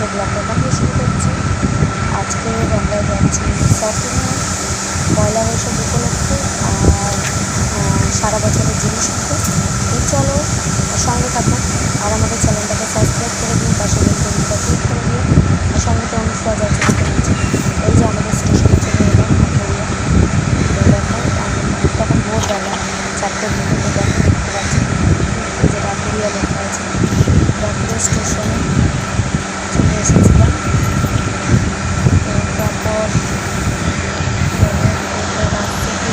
আজকে ব্লগটা এখান শুরু করছি। আজকে আমরা যাচ্ছি শপিংয়ে পয়লা বৈশাখ উপলক্ষে আর সারা বছরের জিনিস কিনতে। চলো, সঙ্গে থাকো আর আমাদের চ্যানেলটাকে সাবস্ক্রাইব করে দিন পাশে বেলকনটা ক্লিক করে আর সঙ্গে তো অনুষ্কা যাচ্ছে। দেখতে এই যে আমাদের স্টেশনে চলে এলাম দেখো তখন ভোরবেলা চারটে দিকে দেখো দেখতে পাচ্ছি যে ডাকুরিয়া লেখা আছে ডাকুরিয়া স্টেশনে চলে এসেছিলাম তো তারপর আহ, রাত থেকে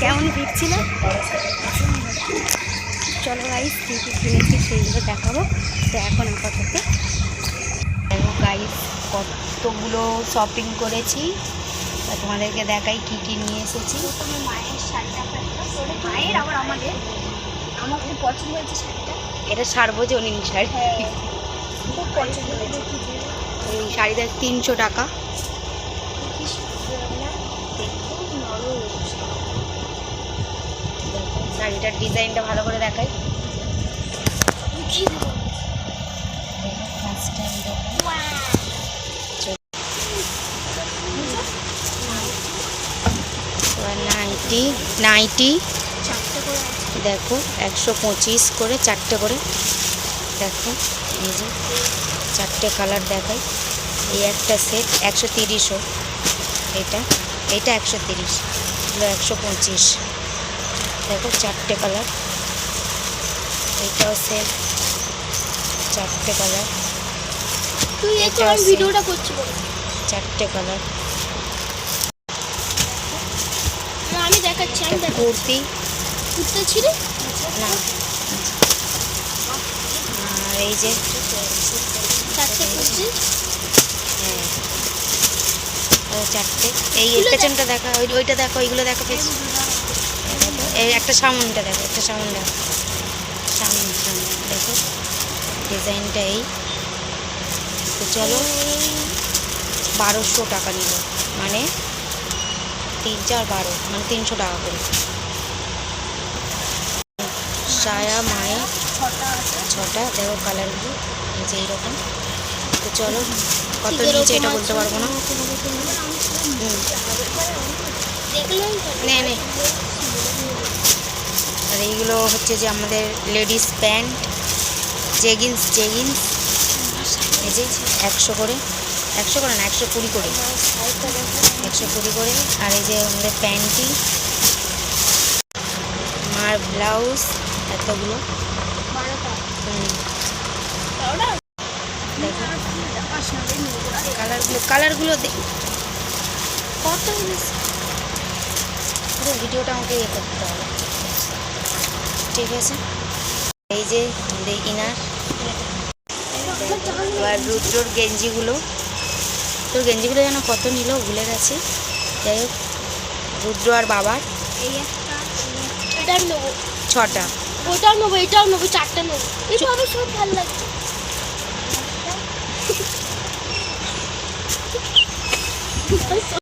কেমন ফিরছিল চলো গাইস কী কী কিনেছি সেইগুলো দেখাবো। তো এখন আপাতত গাইস কতগুলো শপিং করেছি। তা তোমাদেরকে দেখাই কি কি নিয়ে এসেছি। মায়ের শাড়িটা মায়ের আবার আমাদের আমার খুব পছন্দ হয়েছে শাড়িটা। এটা সার্বজনীন শাড়ি। হয়েছে এই শাড়িটা তিনশো টাকা। শাড়িটার ডিজাইনটা ভালো করে দেখাই। নাইটি নাইটি করে দেখো একশো পঁচিশ করে চারটে করে। দেখো। এই যে চারটে কালার দেখাই। এই একটা সেট একশো তিরিশও। এটা এটা একশো তিরিশ এগুলো একশো পঁচিশ। দেখো চারটে কালার। এইটাও সেট চারটে কালার। ভিডিওটা করছি চারটে কালার। আমি দেখাচ্ছি আমি কুর্তি। কুর্তা ছিল না। এই যে। হ্যাঁ। ও চারটে। এই পেছনটা দেখা ওই ওইটা দেখো ওইগুলো দেখো পেছন এই একটা সামনটা দেখো একটা সামন দেখো। সামন সামন দেখো। ডিজাইনটা এই। তো চলো বারোশো টাকা নিল। মানে তিন চার বারো মানে তিনশো টাকা করে। সায়া মায়ের ছটা দেখো কালারগুলো এই যে এইরকম। তো চলো কত নিচে এটা বলতে পারব না? হুম। নে নে। আর এইগুলো হচ্ছে যে আমাদের লেডিস প্যান্ট জেগিন্স জেগিন্স এই যে একশো করে। একশো করে না একশো কুড়ি করে। একশো কুড়ি করে। আর এই যে আমাদের প্যান্টি। মার ব্লাউজ এতগুলো। কালারগুলো কালারগুলো দে- কত পুরো ভিডিওটা আমাকে ইয়ে করতে হবে। ঠিক আছে? এই যে আমাদের ইনার। এবার রুদ্রর গেঞ্জিগুলো। তোর গেঞ্জিগুলো যেন কত নিল ভুলে গেছি। যাই হোক রুদ্র আর বাবার। এই একটা ছটা। ওটাও নেব এটাও নেব চারটা নেব। এটা আমি সব ভালো লাগে।